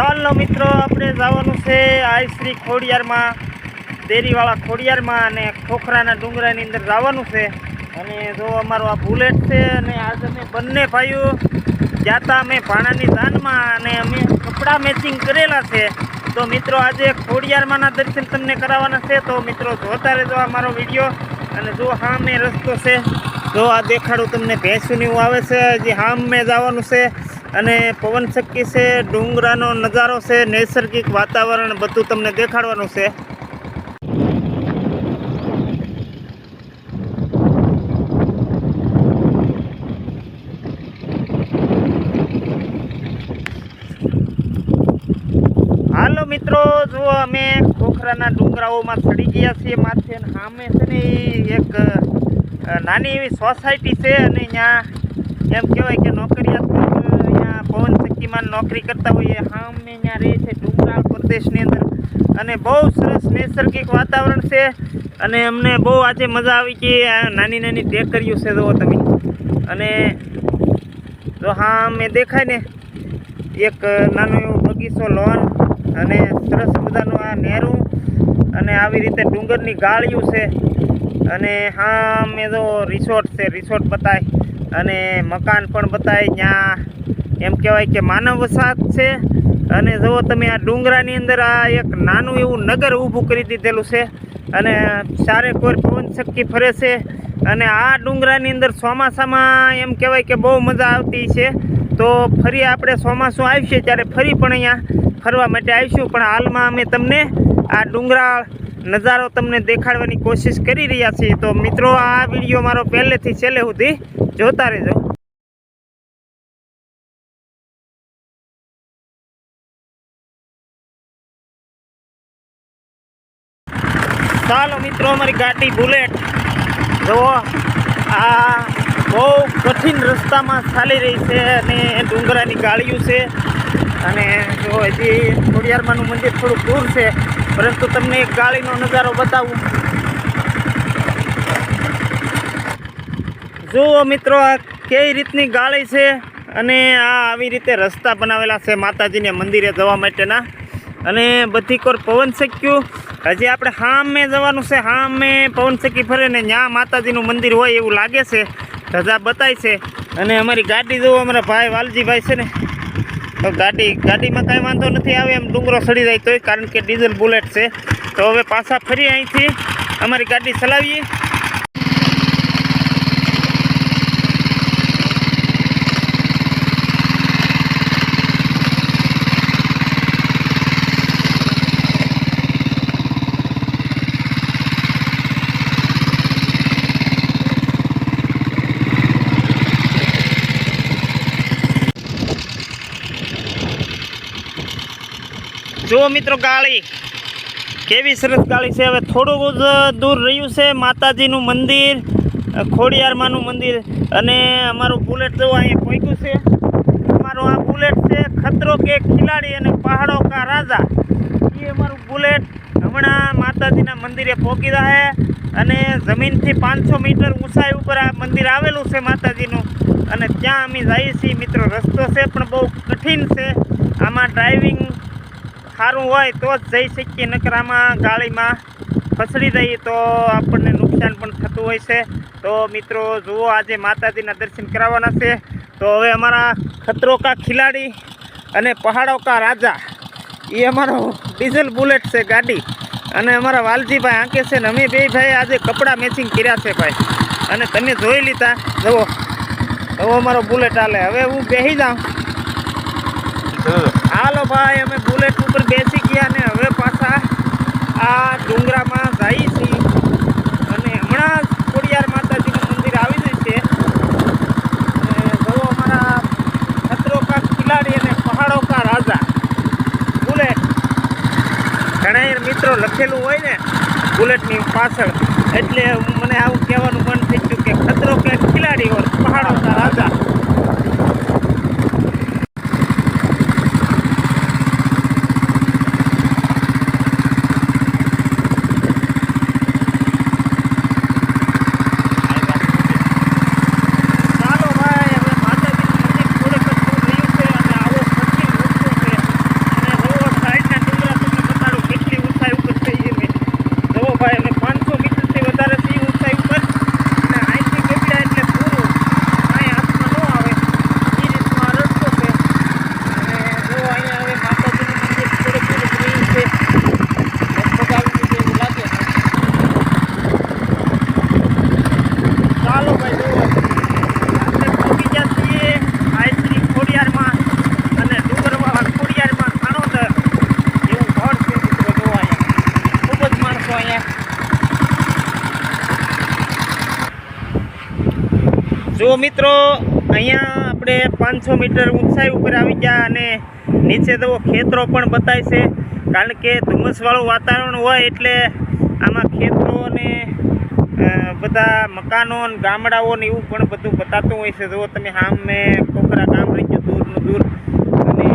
ચાલો મિત્રો, આપણે જવાનું છે આઈશ્રી ખોડિયારમાં દેરીવાળા ખોડિયારમાં અને ખોખરાના ડુંગરાની અંદર જવાનું છે. અને જો અમારો આ બુલેટ છે અને આજે અમે બંને ભાઈઓ જાતા અમે ભાણાની દાનમાં અને અમે કપડાં મેચિંગ કરેલા છે. તો મિત્રો, આજે ખોડિયારમાંના દર્શન તમને કરાવવાના છે. તો મિત્રો, જોતા રહેજો અમારો વીડિયો. અને જો હા મેં રસ્તો છે, જો આ દેખાડું તમને ભેંસુની એવું આવે છે હજી હા મેં જવાનું છે. અને પવન શક્તિ છે, ડુંગરાનો નજારો છે, નૈસર્ગિક વાતાવરણ બધું તમને દેખાડવાનું છે. હાલો મિત્રો, જો અમે ખોખરાના ડુંગરાઓમાં ચડી ગયા છીએ, માથે સામે છે ને એક નાની એવી સોસાયટી છે અને ત્યાં એમ કહેવાય કે નોકરિયાત પવન શક્તિમાં નોકરી કરતા હોઈએ સામે ત્યાં રહે છે ડુંગરાળ પ્રદેશની અંદર. અને બહુ સરસ નૈસર્ગિક વાતાવરણ છે અને અમને બહુ આજે મજા આવી કે આ નાની નાની ટેકરીઓ છે જુઓ તમે. અને જો હા મેં દેખાય ને, એક નાનો એવો બગીચો લોન અને સરસ મજાનું આ નેરું અને આવી રીતે ડુંગરની ગાળિયું છે. અને હા મેં તો રિસોર્ટ છે રિસોર્ટ બતાય. અને મકાન પણ બતાય, ત્યાં એમ કહેવાય કે માનવ વસાહત છે. અને જુઓ તમે આ ડુંગરાની અંદર આ એક નાનું એવું નગર ઊભું કરી દીધેલું છે. અને ચારે કોર પવન શક્તિ ફરે છે. અને આ ડુંગરાની અંદર ચોમાસામાં એમ કહેવાય કે બહુ મજા આવતી છે. તો ફરી આપણે ચોમાસું આવશે ત્યારે ફરી પણ અહીંયા ફરવા માટે આવીશું. પણ હાલમાં અમે તમને આ ડુંગરાળ નજારો તમને દેખાડવાની કોશિશ કરી રહ્યા છીએ. તો મિત્રો, આ વીડિયો મારો પહેલેથી છેલ્લે સુધી જોતા રહેજો. ચાલો મિત્રો, અમારી ગાડી બુલેટ. જુઓ, આ બહુ કઠિન રસ્તામાં ચાલી રહી છે અને ડુંગરાની ગાળીઓ છે. અને જો હજી ખોડિયારમાંનું મંદિર થોડુંક દૂર છે. પરંતુ તમને એક ગાળીનો નજારો બતાવું. જુઓ મિત્રો, આ કેવી રીતની ગાળી છે અને આ આવી રીતે રસ્તા બનાવેલા છે માતાજીને મંદિરે જવા માટેના. અને બધી કોર પવન શક્યું. હજી આપણે હામે જવાનું છે, હામે પવન શકી ફરે ને ત્યાં માતાજીનું મંદિર હોય એવું લાગે છે, રજા બતાય છે. અને અમારી ગાડી જોવો અમારા ભાઈ વાલજીભાઈ છે ને, તો ગાડી, ગાડીમાં કાંઈ વાંધો નથી આવે એમ ડુંગરો સડી જાય તોય, કારણ કે ડીઝલ બુલેટ છે. તો હવે પાછા ફરી અહીંથી, અમારી ગાડી ચલાવીએ. જુઓ મિત્રો ગાળી કેવી સરસ ગાળી છે. હવે થોડુંક જ દૂર રહ્યું છે માતાજીનું મંદિર ખોડિયારમાનું મંદિર અને અમારું બુલેટ જો અહીંયા પહોંચ્યું છે. અમારું આ બુલેટ છે ખતરો કે ખિલાડી અને પહાડો કા રાજા. એ અમારું બુલેટ હમણાં માતાજીના મંદિરે પહોંચી રહે અને જમીનથી પાંચસો મીટર ઊંચાઈ ઉપર આ મંદિર આવેલું છે માતાજીનું. અને ત્યાં અમે જઈએ છીએ. મિત્રો, રસ્તો છે પણ બહુ કઠિન છે. આમાં ડ્રાઇવિંગ સારું હોય તો જ જઈ શકીએ નકરામાં ગાળીમાં ફસડી જઈએ તો આપણને નુકસાન પણ થતું હોય છે. તો મિત્રો, જુઓ આજે માતાજીના દર્શન કરાવવાના છે. તો હવે અમારા ખતરો કા ખિલાડી અને પહાડો કા રાજા એ અમારો ડીઝલ બુલેટ છે ગાડી. અને અમારા વાલજીભાઈ આંકે છે ને, અમે બે ભાઈ આજે કપડાં મેચિંગ કર્યા છે ભાઈ. અને તમે જોઈ લીધા, જુઓ. હવે અમારો બુલેટ હાલે. હવે હું બેસી જાઉં. હાલો ભાઈ, અમે બુલેટ ઉપર બેસી ગયા ને હવે પાછા આ ડુંગરામાં જઈ છીએ. અને હમણાં ખોડિયાર માતાજીનું મંદિર આવી છે. અને જવો અમારા ખતરો ખિલાડી અને પહાડો કા રાજા. બુલેટ ઘણા મિત્રો લખેલું હોય ને બુલેટની પાછળ. એટલે મને આવું કહેવાનું મન થઈ ગયું કે ખતરો કે ખિલાડી ઓર પહાડો કા રાજા ચાલો ભાઈ હવે માતાજીનું મંદિર થોડેક જ દૂર રહ્યું છે અને આવો કઠિન રસ્તો છે અને જો મિત્રો, અહીંયા આપણે પાંચસો મીટર ઊંચાઈ ઉપર આવી ગયા અને નીચે તો ખેતરો પણ બતાય છે. કારણ કે ધુમ્મસવાળું વાતાવરણ હોય એટલે આમાં ખેતરો અને બધા મકાનો ને ગામડાઓ ને એવું પણ બધું બતાતું હોય છે. જો તમે સામે કોકરા ગામ રહી ગયું દૂરનું દૂર. અને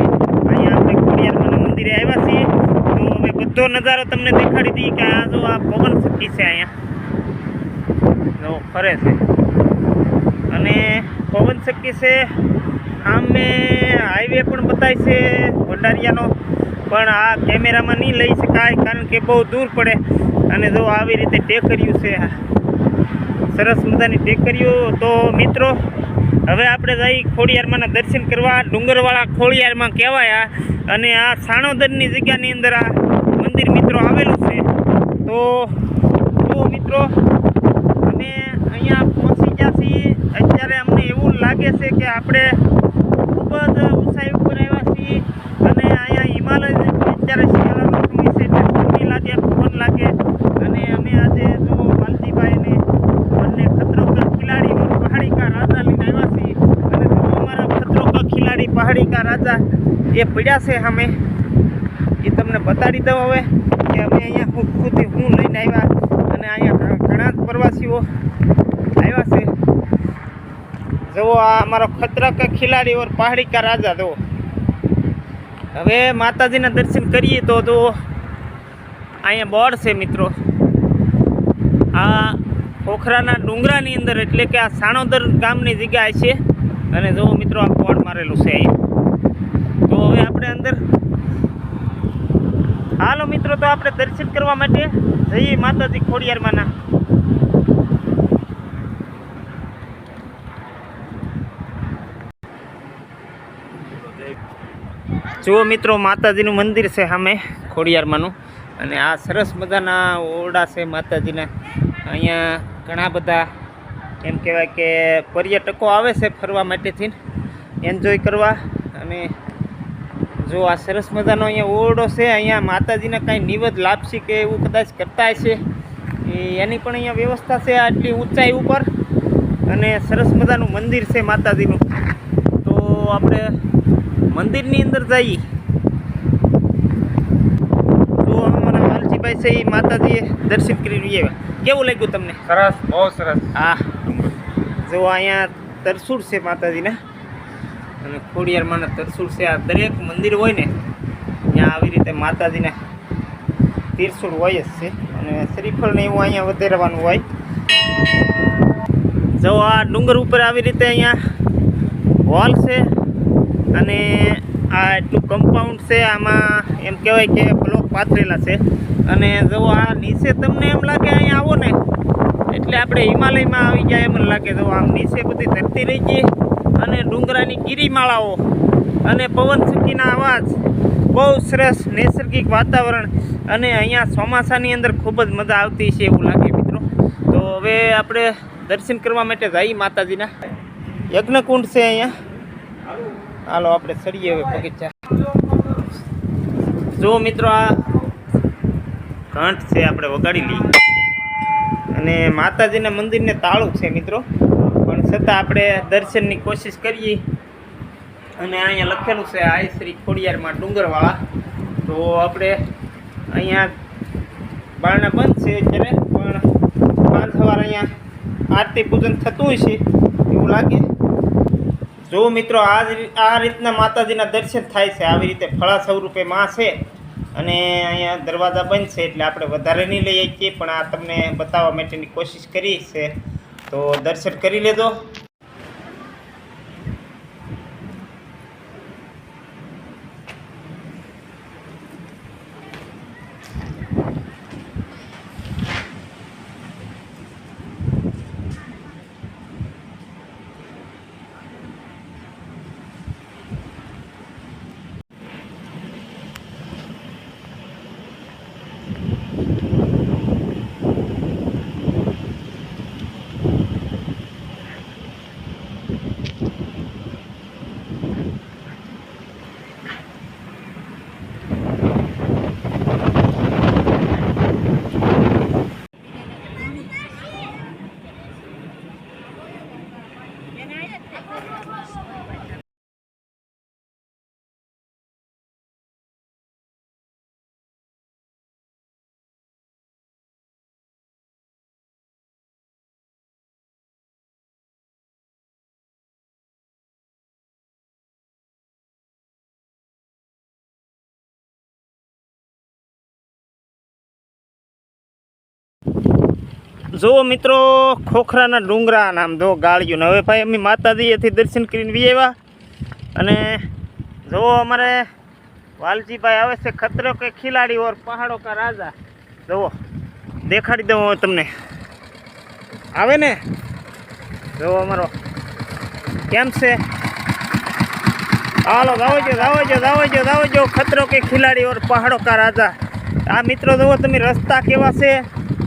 અહીંયા આપણે ખોડિયારમાંના મંદિરે આવ્યા છીએ. તો હવે બધો નજારો તમને દેખાડી દઈએ કે આ જો આ પવન શક્તિ છે અહીંયા. જો ફરે છે. અને પવન શક્તિ છે. આમે હાઈવે પણ બતાય છે ભંડારિયાનો. પણ આ કેમેરામાં નહીં લઈ શકાય કારણ કે બહુ દૂર પડે. અને જો આવી રીતે ટેકર્યું છે સરસ મજાની ટેકરીઓ. તો મિત્રો, હવે આપણે જઈ ખોડિયારમાંના દર્શન કરવા. ડુંગરવાળા ખોડિયારમાં કહેવાય અને આ સાણોદરની જગ્યાની અંદર આ મંદિર મિત્રો આવેલું છે. તો મિત્રો અમે અહીંયા પહોંચી ગયા છીએ અત્યારે અમને લાગે છે કે આપણે ખૂબ જ ઊંચાઈ ઉપર આવ્યા છીએ અને અહીંયા હિમાલય અત્યારે શિયાળાનો સમય છે, એટલે ઠંડી લાગે, પવન લાગે. અને અમે આજે જો માલતીભાઈને બંને ખતરો ખિલાડી પહાડીકા રાજા લઈને આવ્યા છીએ. અને જો અમારા ખતરો ખિલાડી પહાડી કા રાજા એ પડ્યા છે અમે એ તમને બતાડી દઉં હવે કે અમે અહીંયા ખુદ ખુદ હું લઈને આવ્યા અને અહીંયા ઘણા- ઘણા જ પ્રવાસીઓ આવ્યા છે. જુઓ, આ અમારો ખતરા કા ખિલાડી ઓર પહાડી કા રાજા, જુઓ. હવે માતાજીના દર્શન કરીએ તો જો અહીંયા બોર્ડ છે મિત્રો. આ ખોખરાના ડુંગરાની અંદર એટલે કે આ સાણોદર ગામની જગ્યાએ છે. અને જુઓ મિત્રો, આ બોર્ડ મારેલું છે અહીંયા. તો હવે આપણે અંદર હાલો મિત્રો, તો આપણે દર્શન કરવા માટે જઈએ માતાજી ખોડિયારમાંના. જુઓ મિત્રો, માતાજીનું મંદિર છે સામે, ખોડિયારમાંનું. અને આ સરસ મજાના ઓરડા છે માતાજીના. અહીંયા ઘણા બધા, એમ કહેવાય કે પર્યટકો આવે છે ફરવા માટેથી. એન્જોય કરવા. અને જો આ સરસ મજાનો અહીંયા ઓરડો છે, અહીંયા માતાજીના કાંઈ નિવેદ લાપસી કે એવું કદાચ કરતા હશે એની પણ અહીંયા વ્યવસ્થા છે આટલી ઊંચાઈ ઉપર. અને સરસ મજાનું મંદિર છે માતાજીનું. તો આપણે મંદિરની અંદર જઈએ તો અમારા માલજીભાઈ છે એ માતાજીએ દર્શન કરી રહ્યા કેવું લાગ્યું તમને? સરસ બહુ સરસ. હા. જો અહીંયા તરસુર છે માતાજીના. અને ખોડિયારમાં તરસુર છે. આ દરેક મંદિર હોય ને ત્યાં આવી રીતે માતાજીના તીરસુર હોય જ છે. અને શ્રીફળને એવું અહીંયા વધારવાનું હોય. જો આ ડુંગર ઉપર આવી રીતે અહીંયા હોલ છે. અને આ એટલું કમ્પાઉન્ડ છે, આમાં એમ કહેવાય કે બ્લોક પાથરેલા છે. અને જો આ નીચે તમને એમ લાગે અહીંયા આવો ને, એટલે આપણે હિમાલયમાં આવી ગયા એમ લાગે. જો આમ નીચે બધી ધરતી રહી ગઈ અને ડુંગરાની ગીરીમાળાઓ અને પવન ચક્કીના અવાજ. બહુ સરસ નૈસર્ગિક વાતાવરણ અને અહીંયા ચોમાસાની અંદર ખૂબ જ મજા આવતી છે એવું લાગે મિત્રો. તો હવે આપણે દર્શન કરવા માટે જઈ માતાજીના. યજ્ઞકુંડ છે અહીંયા. હાલો, આપણે ચડીએ હવે બગીચા. જો મિત્રો, આ ઘંટ છે આપણે વગાડી લઈએ. અને માતાજીના મંદિરને તાળું છે મિત્રો. પણ છતાં આપણે દર્શનની કોશિશ કરીએ. અને અહીંયા લખેલું છે આઈ શ્રી ખોડિયારમાં ડુંગરવાળા. તો આપણે અહીંયા બારણા બંધ છે અત્યારે, પણ પાંચ સવાર અહીંયા આરતી પૂજન થતું હોય છે, એવું લાગે. જો મિત્રો આ આ રીતના માતાજીના દર્શન થાય છે, આવી રીતે ફળા સ્વરૂપે માં છે અને અહીંયા દરવાજા બંધ છે એટલે આપણે વધારે નહીં લઈ શકીએ પણ આ તમને બતાવવા માટેની કોશિશ કરી છે. તો દર્શન કરી લેજો. ハハハハ。જુઓ મિત્રો, ખોખરાના ડુંગરા નામ જો ગાળ્યું ને. હવે ભાઈ અમે માતાજીએથી દર્શન કરીને વી આવ્યા. અને જુઓ અમારે વાલજીભાઈ આવે છે ખતરો કે ખિલાડી ઓર પહાડો કા રાજા. જુઓ, દેખાડી દઉં તમને. આવે ને? જુઓ અમારો. કેમ છે? હાલો દાવજો દાવજો દાવજો દાવજો ખતરો કે ખિલાડી ઓર પહાડો કા રાજા. આ મિત્રો, જુઓ તમે રસ્તા કેવા છે?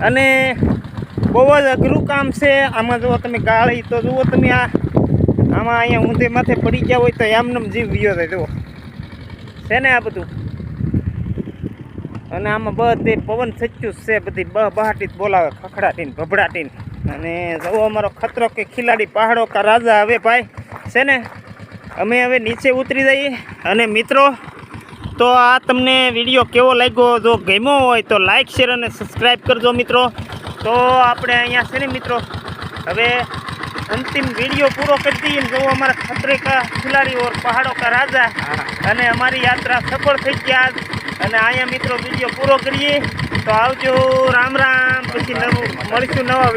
અને બહુ જ અઘરું કામ છે. આમાં જુઓ તમે ગાળી તો જુઓ તમે આ. આમાં અહીંયા ઊંધે માથે પડી ગયા હોય તો એમને જીવ વિયો થાય જુઓ. છે ને આ બધું? અને આમાં બધે પવન સચ્ચું છે, બધી બહ બહાટી બોલાવે, ખખડાટીને, ભભડાટીને. અને જવો અમારો ખતરો કે ખિલાડી પહાડો કા રાજા હવે ભાઈ. છે ને? અમે હવે નીચે ઉતરી જઈએ. અને મિત્રો, તો આ તમને વીડિયો કેવો લાગ્યો? જો ગમ્યો હોય તો લાઈક, શેર અને સબસ્ક્રાઈબ કરજો મિત્રો. તો આપણે અહીંયા છે ને મિત્રો, હવે અંતિમ વીડિયો પૂરો કરી દઈએ જો અમારા ખતરે કા ખિલાડી પહાડો કા રાજા. અને અમારી યાત્રા સફળ થઈ ગયા અને અહીંયા મિત્રો વીડિયો પૂરો કરીએ. તો આવજો, રામ રામ. પછી નવું, મળીશું નવા